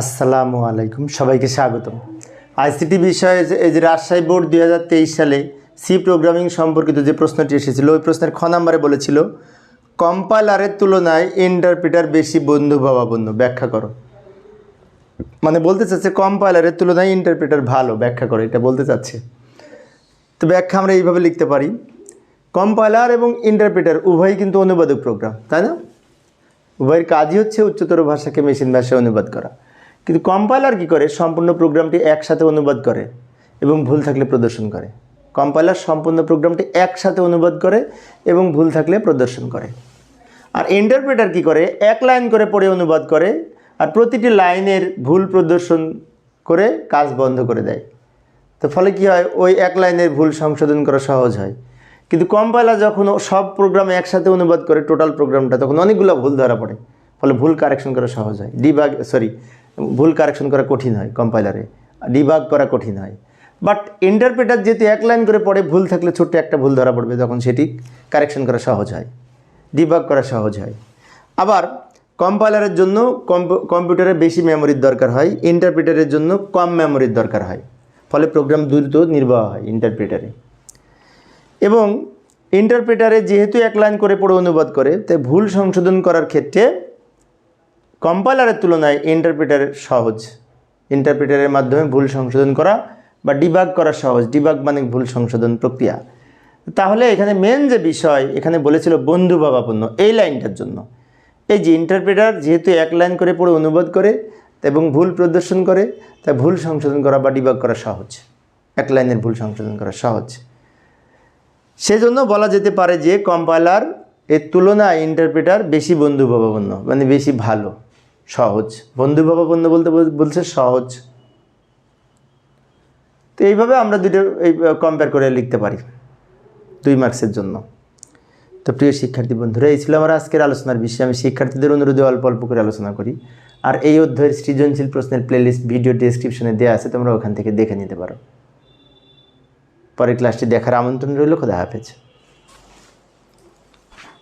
আসসালামু আলাইকুম, সবাইকে স্বাগতম। আইসিটি বিষয়ে এই যে রাজশাহী বোর্ড দুই হাজার তেইশ সালে সি প্রোগ্রামিং সম্পর্কিত যে প্রশ্নটি এসেছিল, ওই প্রশ্নের খ নাম্বারে বলেছিল, কম্পাইলারের তুলনায় ইন্টারপ্রিটার বেশি বন্ধু ভাবাপন্ন ব্যাখ্যা করো। মানে বলতে চাচ্ছে কম্পাইলারের তুলনায় ইন্টারপ্রিটার ভালো, ব্যাখ্যা করো, এটা বলতে চাচ্ছে। তো ব্যাখ্যা আমরা এইভাবে লিখতে পারি, কম্পাইলার এবং ইন্টারপ্রিটার উভয়ই কিন্তু অনুবাদক প্রোগ্রাম তাই না? উভয়ের কাজই হচ্ছে উচ্চতর ভাষাকে মেশিন ভাষায় অনুবাদ করা। কিন্তু কম্পাইলার কি করে? সম্পূর্ণ প্রোগ্রামটি একসাথে অনুবাদ করে এবং ভুল থাকলে প্রদর্শন করে। কম্পাইলার সম্পূর্ণ প্রোগ্রামটি একসাথে অনুবাদ করে এবং ভুল থাকলে প্রদর্শন করে। আর ইন্টারপ্রেটার কি করে? এক লাইন করে পড়ে অনুবাদ করে আর প্রতিটি লাইনের ভুল প্রদর্শন করে কাজ বন্ধ করে দেয়। তো ফলে কি হয়? ওই এক লাইনের ভুল সংশোধন করা সহজ হয়। কিন্তু কম্পাইলার যখন সব প্রোগ্রাম একসাথে অনুবাদ করে টোটাল প্রোগ্রামটা তখন অনেকগুলো ভুল ধরা পড়ে। ফলে ভুল কারেকশন করা সহজ হয়। ডিবাগ সরি ভুল কারেকশন করা কঠিন হয় কম্পাইলারে ডিবাগ করা কঠিন হয়। বাট ইন্টারপ্রেটার যেহেতু এক লাইন করে পড়ে, ভুল থাকলে ছোট্ট একটা ভুল ধরা পড়বে, তখন সেটি কারেকশন করা সহজ হয় ডিবাগ করা সহজ হয়। আবার কম্পাইলারের জন্য কম্প- কম্পিউটারে বেশি মেমোরির দরকার হয় ইন্টারপ্রিটারের জন্য কম মেমোরির দরকার হয়, ফলে প্রোগ্রাম দ্রুত নির্বাহ হয় ইন্টারপ্রিটারে এবং ইন্টারপ্রেটারে যেহেতু এক লাইন করে পড়ে অনুবাদ করে, তাই ভুল সংশোধন করার ক্ষেত্রে কম্পাইলারের তুলনায় ইন্টারপ্রেটারের সহজ। ইন্টারপ্রেটারের মাধ্যমে ভুল সংশোধন করা বা ডিবাগ করা সহজ। ডিবাগ মানে ভুল সংশোধন প্রক্রিয়া। তাহলে এখানে মেন যে বিষয়, এখানে বলেছিল বন্ধু ভাবাপন্ন এই লাইনটার জন্য। এই যে ইন্টারপ্রেটার যেহেতু এক লাইন করে পড়ে অনুবাদ করে এবং ভুল প্রদর্শন করে তাই ভুল সংশোধন করা বা ডিবাগ করা সহজ। এক লাইনের ভুল সংশোধন করা সহজ। সেজন্য বলা যেতে পারে যে কম্পাইলার এর তুলনায় ইন্টারপ্রেটার বেশি বন্ধু বন্ধুভাবাপন্ন মানে বেশি ভালো। সহজ। বন্ধু বাবা বন্ধু বলতে বলছে সহজ। তো এইভাবে আমরা দুটো এই কম্পেয়ার করে লিখতে পারি দুই মার্কসের জন্য। তো প্রিয় শিক্ষার্থী বন্ধুরা, এই ছিল আমার আজকের আলোচনার বিষয়। আমি শিক্ষার্থীদের অনুরোধে অল্প অল্প করে আলোচনা করি। আর এই অধ্যায়ের সৃজনশীল প্রশ্নের প্লেলিস্ট ভিডিও ডেসক্রিপশনে দেওয়া আছে, তোমরা ওখান থেকে দেখে নিতে পারো। পরের ক্লাসটি দেখার আমন্ত্রণ রইল, খোদা হাফেজ।